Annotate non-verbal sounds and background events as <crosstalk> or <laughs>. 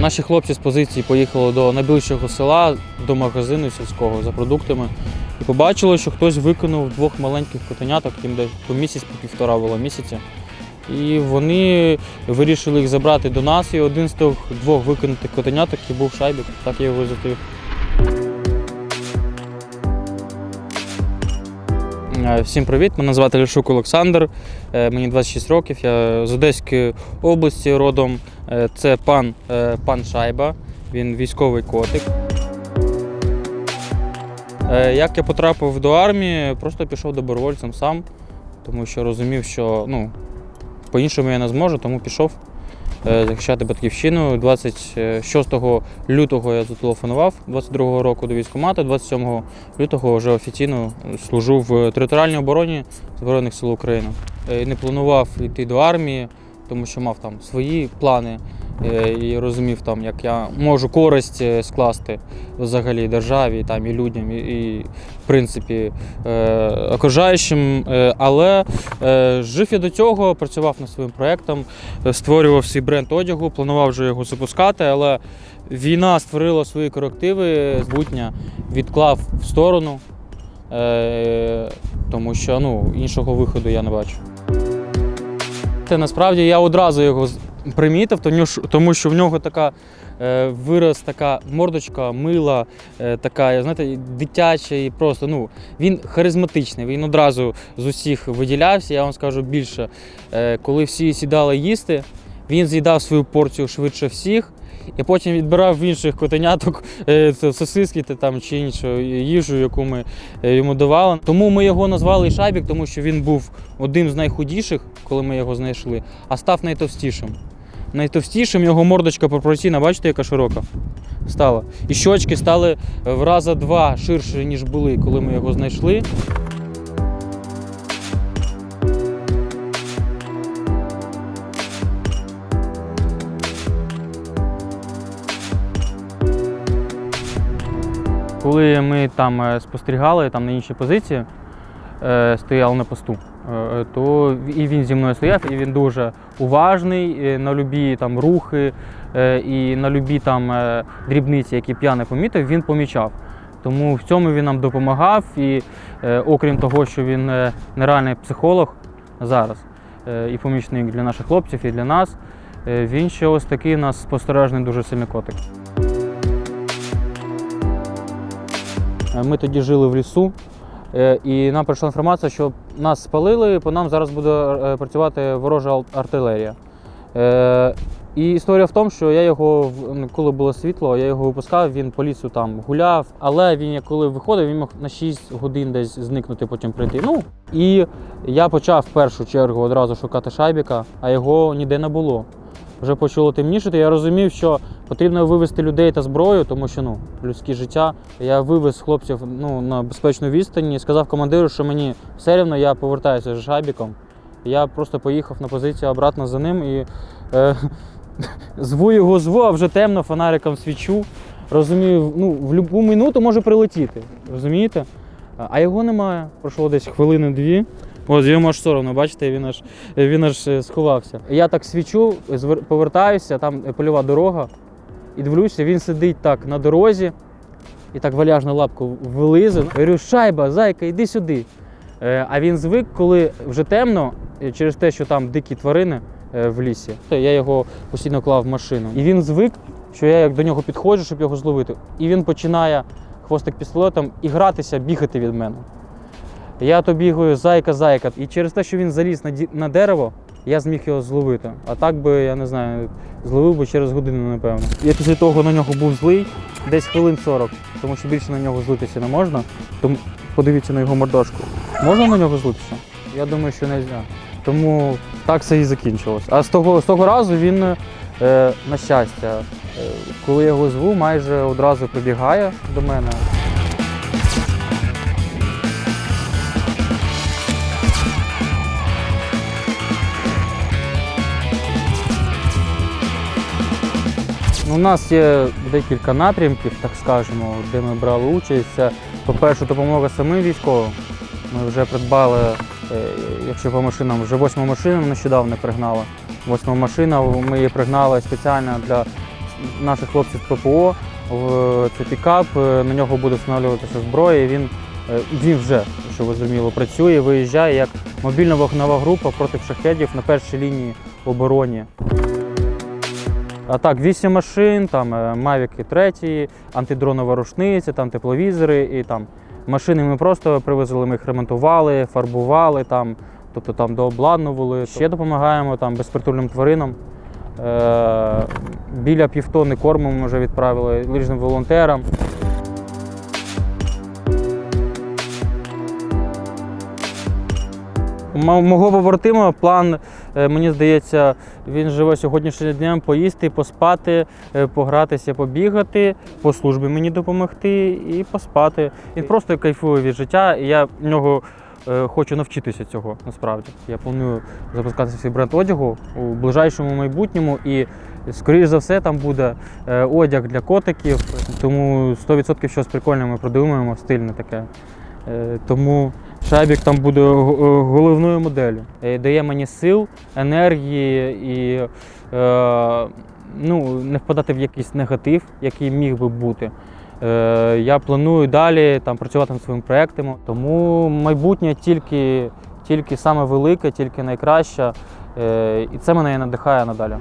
Наші хлопці з позиції поїхали до найближчого села, до магазину сільського за продуктами. І побачили, що хтось викинув двох маленьких котеняток, їм десь по місяць, по півтора було місяця. І вони вирішили їх забрати до нас. І один з тих двох викинутих котеняток і був шайбік, так я його зустрів. Всім привіт! Мене звати Лешук Олександр, е, мені 26 років. Я з Одеської області родом. Е, Це пан, е, пан Шайба, він військовий котик. Е, Як я потрапив до армії, просто пішов добровольцем сам, тому що розумів, що ну, по-іншому я не зможу, тому пішов е, захищати батьківщину. 26 лютого я зателефонував 22 року до військкомату, 27 лютого вже офіційно служу в територіальній обороні Збройних сил України. Е, Не планував йти до армії, тому що мав там свої плани е, і розумів, там, як я можу користь е, скласти взагалі державі там, і людям, і, і в принципі е, окружаючим. Е, Але е, жив я до цього, працював над своїм проєктом, е, створював свій бренд одягу, планував вже його запускати, але війна створила свої корективи, збутня відклав в сторону, е, тому що ну, іншого виходу я не бачу. Насправді я одразу його примітив, тому що- в нього така е, вираз, така мордочка, мила, е, така, знаєте, дитяча і просто ну, він харизматичний. Він одразу з усіх виділявся. Я вам скажу більше. Е, коли всі сідали їсти, він з'їдав свою порцію швидше всіх. І потім відбирав в інших котеняток сосиски та там чи іншу їжу, яку ми йому давали. Тому ми його назвали Шайбік, тому що він був одним з найхудіших, коли ми його знайшли, а став найтовстішим. Найтовстішим його мордочка пропорційна, бачите, яка широка стала. І щочки стали в раза два ширші, ніж були, коли ми його знайшли. Коли ми там е, спостерігали там на іншій позиції, е, стояли на посту, е, то і він зі мною стояв, і він дуже уважний е, на любі там рухи е, і на любі там е, дрібниці, які б помітив, він помічав. Тому в цьому він нам допомагав. І е, окрім того, що він е, нереальний психолог зараз е, і помічник для наших хлопців, і для нас, е, він ще ось такий у нас спостережний дуже сильний котик. Е, Ми тоді жили в лісу, е, і нам прийшла інформація, що нас спалили, по нам зараз буде е, працювати ворожа артилерія. Е, І історія в тому, що я його, коли було світло, я його випускав, він по лісу там гуляв, але він, коли виходив, він мог на 6 годин десь зникнути, потім прийти. Ну, і я почав в першу чергу одразу шукати шайбіка, а його ніде не було. Вже почало темнішити. Я розумів, що потрібно вивезти людей та зброю, тому що ну, людське життя. Я вивез хлопців ну, на безпечну відстані, сказав командиру, що мені все рівно я повертаюся з шайбіком. Я просто поїхав на позицію обратно за ним і е, <laughs> зву його зву, а вже темно, фонариком свічу. Розумію, ну, в будь-яку минуту може прилетіти. Розумієте? А- його немає. Пройшло десь хвилини-дві. Ось йому аж соромно, бачите, він аж, він аж е, сховався. Я так свічу, повертаюся, там польова дорога, і дивлюся, він сидить так на дорозі і так валяжно лапку вилизує. Говорю, шайба, зайка, йди сюди. Е, А він звик, коли вже темно, е, через те, що там дикі тварини е, в лісі. Я його постійно клав в машину. І він звик, що я як до нього підходжу, щоб його зловити. І він починає хвостик пістолетом і гратися, бігати від мене. Я то бігаю зайка, зайка. І через те, що він заліз на дерево, я зміг його зловити. А так би, я не знаю, зловив би через годину, напевно. Я після того на нього був злий десь хвилин 40, тому що більше на нього злитися не можна. Тому подивіться на його мордашку. Можна на нього злитися? Я думаю, що не можна. Тому так все і закінчилось. А з того, з того разу він, е, на щастя, е, коли я його зву, майже одразу прибігає до мене. У нас є декілька напрямків, так скажемо, де ми брали участь. По-перше, допомога самим військовим. Ми вже придбали, е, якщо по машинам, вже восьму машину нещодавно пригнали. Восьма машина, ми її пригнали спеціально для наших хлопців ППО. Це пікап, е, на нього буде встановлюватися зброя. і Він, е, він вже, що ви зрозуміло, працює, виїжджає як мобільна вогнева група проти шахедів на першій лінії обороні. А так, вісім машин, там е, Мавіки 3, антидронова рушниця, там тепловізори і там машини ми просто привезли, ми їх ремонтували, фарбували там, тобто там дообладнували. Ще допомагаємо там безпритульним тваринам. Е, біля півтонни корму ми вже відправили лижним волонтерам. Мого побратима план, е, мені здається, він живе сьогоднішнім днем поїсти, поспати, е, погратися, побігати, по службі мені допомогти і поспати. Він просто кайфує від життя, і я в нього е, хочу навчитися цього насправді. Я планую запускати свій бренд одягу у ближайшому майбутньому і. Скоріше за все, там буде е, одяг для котиків, тому 100% щось прикольне ми придумаємо, стильне таке. Тому Шабік там буде е, головною моделлю. Е, Дає мені сил, енергії і е, ну, не впадати в якийсь негатив, який міг би бути. Е, я планую далі там, працювати над своїми проектами. Тому майбутнє тільки, тільки саме велике, тільки найкраще. Е, і це мене надихає надалі.